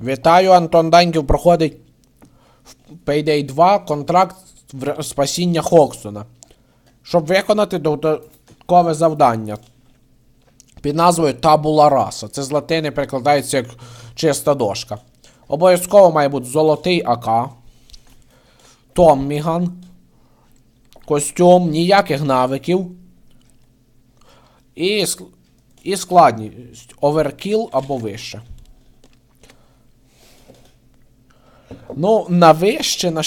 Вітаю, Антон Даньків проходить в Payday 2 контракт спасіння Хоксона. Щоб виконати додаткове завдання під назвою Табула Раса. Це з латини перекладається як чиста дошка. Обов'язково має бути золотий АК, Томміган, костюм, ніяких навиків. І, і складність оверкіл або вище. Ну, на вище, на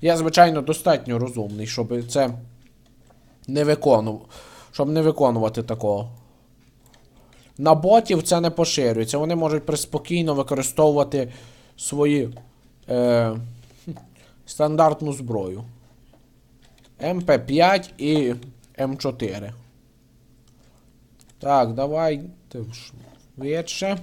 я, звичайно, достатньо розумний, щоб це не виконував. Щоб не виконувати такого. На ботів це не поширюється. Вони можуть приспокійно використовувати свої е, стандартну зброю. МП5 і М4. Так, давайте швидше.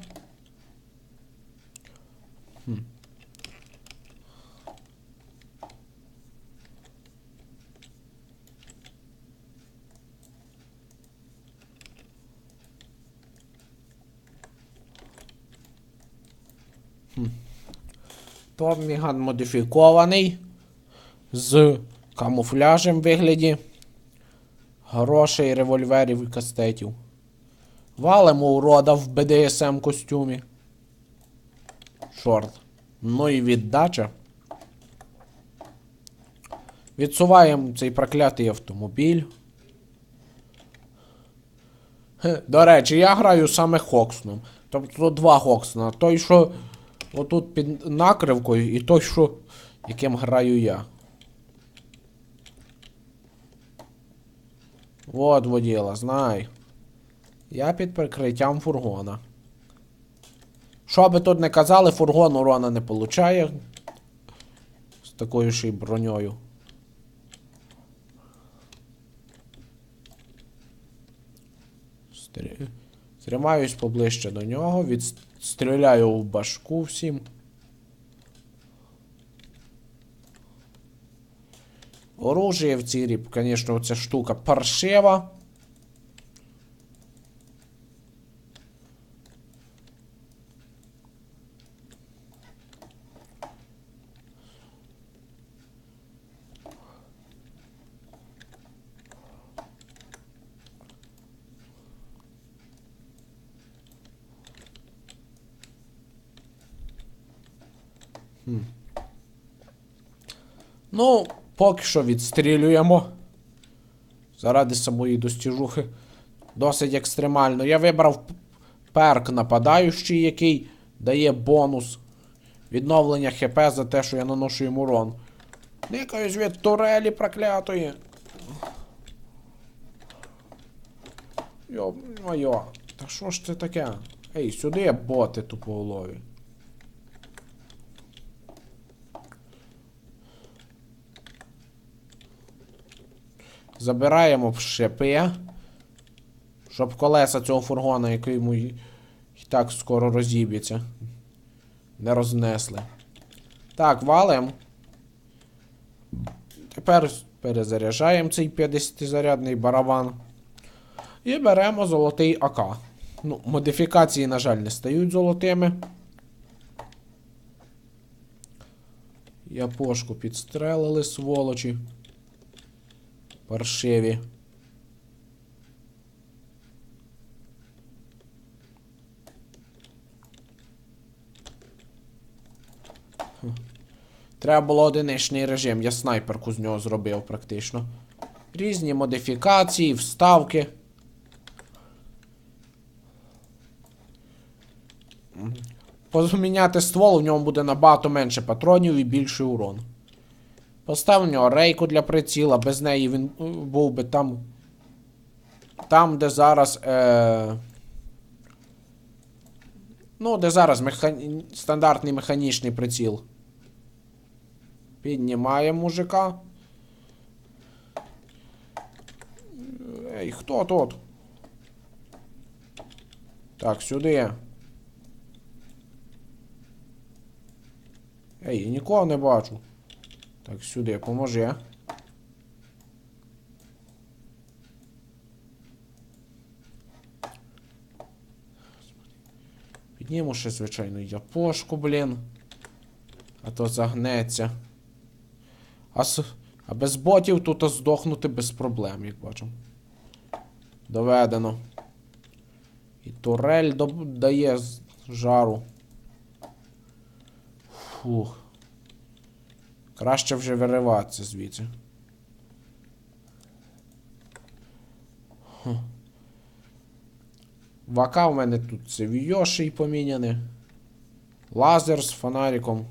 Томміган модифікований. З камуфляжем вигляді. Грошей, револьверів і кастетів. Валимо урода в БДСМ костюмі. Чорт. Ну і віддача. Відсуваємо цей проклятий автомобіль. До речі, я граю саме Хоксном. Тобто два Хоксона. Той, що отут під накривкою, і той, що яким граю я. Вот воділа, знай. Я під прикриттям фургона. Що би тут не казали, фургон урона не получає. З такою ж і броньою. Тримаюсь поближче до нього, відстріляю в башку всім. Оружие в цій ріп, звісно, ця штука паршива. Ну, поки що відстрілюємо. Заради самої достіжухи. Досить екстремально. Я вибрав перк нападаючий, який дає бонус відновлення ХП за те, що я наношу йому урон. Никаюсь від турелі проклятої. Йо, моє. Та що ж це таке? Ей, сюди боти тупоголові. Забираємо в шипи. Щоб колеса цього фургона, який йому й так скоро розіб'ється. Не рознесли. Так, валим. Тепер перезаряджаємо цей 50-зарядний барабан. І беремо золотий АК. Ну, модифікації, на жаль, не стають золотими. Япошку підстрелили, сволочі. Паршиві. Треба було одиничний режим, я снайперку з нього зробив практично. Різні модифікації, вставки. Позміняти ствол, в ньому буде набагато менше патронів і більший урон. Постав в нього рейку для приціла, без неї він е, був би там. Там, де зараз. Е... Ну, де зараз меха... стандартний механічний приціл. Піднімаємо мужика. Ей, хто тут? Так, сюди. Ей, я нікого не бачу. Так, сюди, поможи. Підніму ще, звичайно, япошку, блін. А то загнеться. А, с... а без ботів тут здохнути без проблем, як бачимо. Доведено. І турель дає жару. Фух. Краще вже вириватися звідси. Хм. Вака в мене тут це Вйоший поміняне. Лазер з фонариком.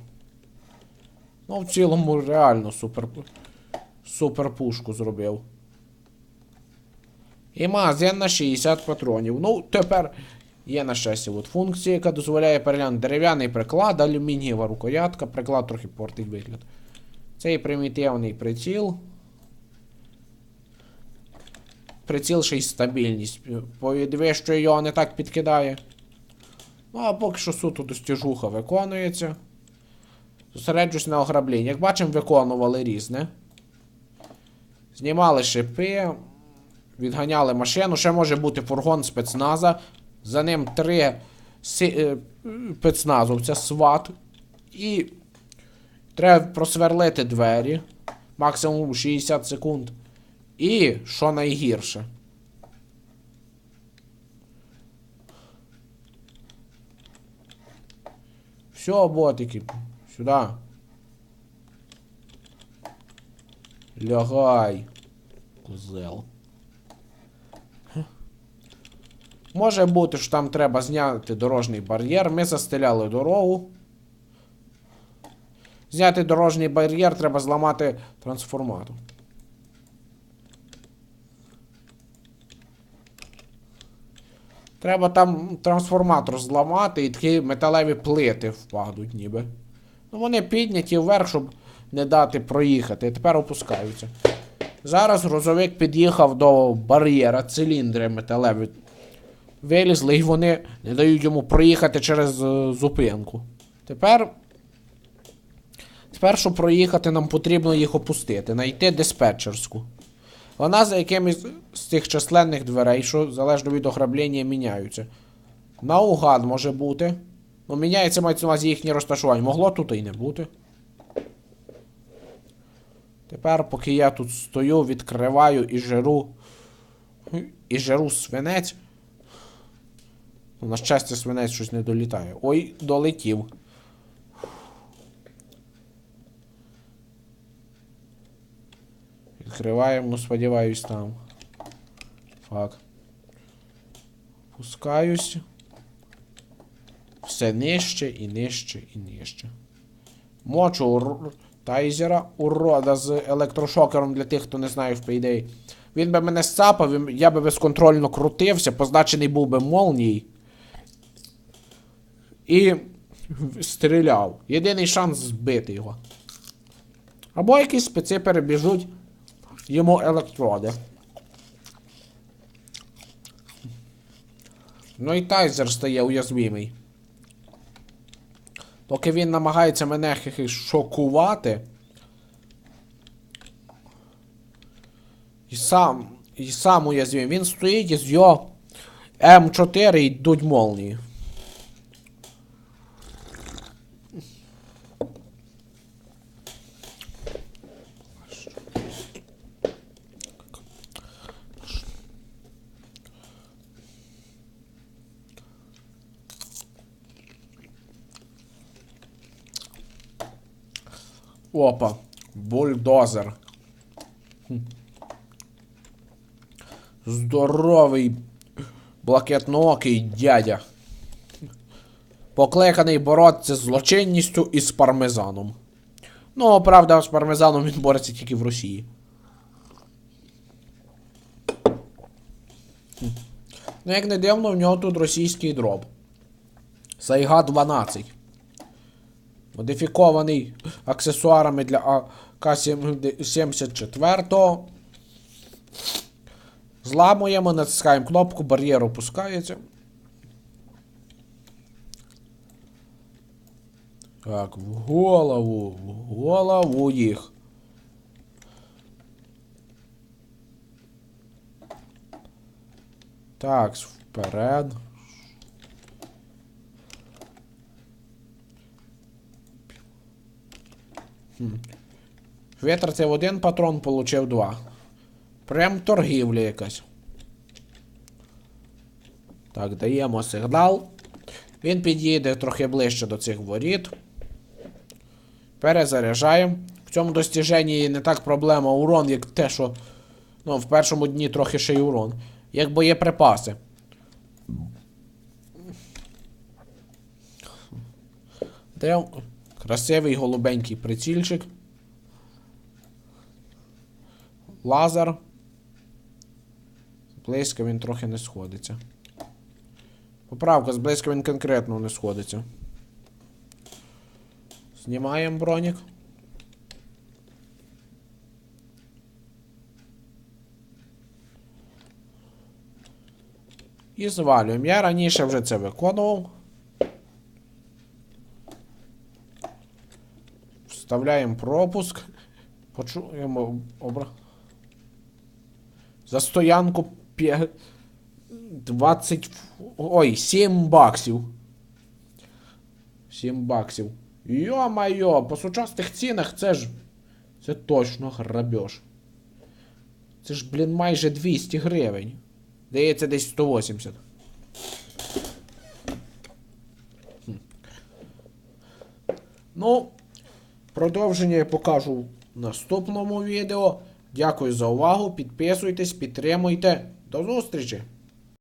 Ну, в цілому реально супер. Супер пушку зробив. І магазин на 60 патронів. Ну, тепер є на щастя от функція, яка дозволяє переглянути дерев'яний приклад, алюмінієва рукоятка, приклад трохи портить вигляд. Цей примітивний приціл. Приціл ще й стабільність. Підвищує його не так підкидає. Ну, а поки що суто достіжуха виконується. Зосереджусь на ограбленні. Як бачимо, виконували різне. Знімали шипи, відганяли машину. Ще може бути фургон спецназа. За ним три е, спецназовця, сват. І треба просверлити двері. Максимум 60 секунд. І, що найгірше. Все, ботики. Сюда. Лягай. Козел. Може бути, що там треба зняти дорожній бар'єр. Ми застеляли дорогу. Зняти дорожній бар'єр треба зламати трансформатор. Треба там трансформатор зламати і такі металеві плити впадуть ніби. Ну вони підняті вверх, щоб не дати проїхати. Тепер опускаються. Зараз грузовик під'їхав до бар'єра, циліндри металеві. Вилізли і вони не дають йому проїхати через е, зупинку. Тепер. Щоб проїхати, нам потрібно їх опустити, знайти диспетчерську. Вона за якимось з цих численних дверей, що залежно від ограблення, міняються. Наугад може бути. Ну, міняється мається на увазі їхнє розташування. Могло тут і не бути. Тепер, поки я тут стою, відкриваю і жеру. І жеру свинець. На щастя, свинець щось не долітає. Ой, долетів. Відкриваємо, ну сподіваюсь там. Фак. Пускаюсь. Все нижче і нижче і нижче. Мочу ур... тайзера, урода з електрошокером для тих, хто не знає в Payday. Він би мене сцапав, я би безконтрольно крутився, позначений був би молній. І стріляв. Єдиний шанс збити його. Або якісь спеці перебіжуть йому електроди. Ну і тайзер стає уязвимий. Поки він намагається мене шокувати. І сам. І сам уязвимий. Він стоїть із його М4 йдуть молнії. Опа. Бульдозер. Здоровий блакитноокий дядя. Покликаний боротися з злочинністю і з пармезаном. Ну, правда, з пармезаном він бореться тільки в Росії. Ну, як не дивно, в нього тут російський дроб. Сайга 12. Модифікований аксесуарами для АК-74. Зламуємо, натискаємо кнопку, бар'єр опускається. Так, в голову, в голову їх. Так, вперед. Витратив один патрон, получив два. Прям торгівля якась. Так, даємо сигнал. Він під'їде трохи ближче до цих воріт. Перезаряджаємо. В цьому достіженні не так проблема урон, як те, що. Ну, в першому дні трохи ще й урон. Як боєприпаси. Де красивий голубенький прицільчик. Лазер. Близько він трохи не сходиться. Поправка, з близько він конкретно не сходиться. Знімаємо бронік. І звалюємо. Я раніше вже це виконував. Вставляємо пропуск. Почуємо обра. За стоянку п'я- 20. Ой, 7 баксів. 7 баксів. Йо-майо, по сучасних цінах це ж. Це точно грабеж. Це ж, блін, майже 200 гривень. Здається, десь 180. Хм. Ну, продовження я покажу в наступному відео. Дякую за увагу. Підписуйтесь, підтримуйте. До зустрічі!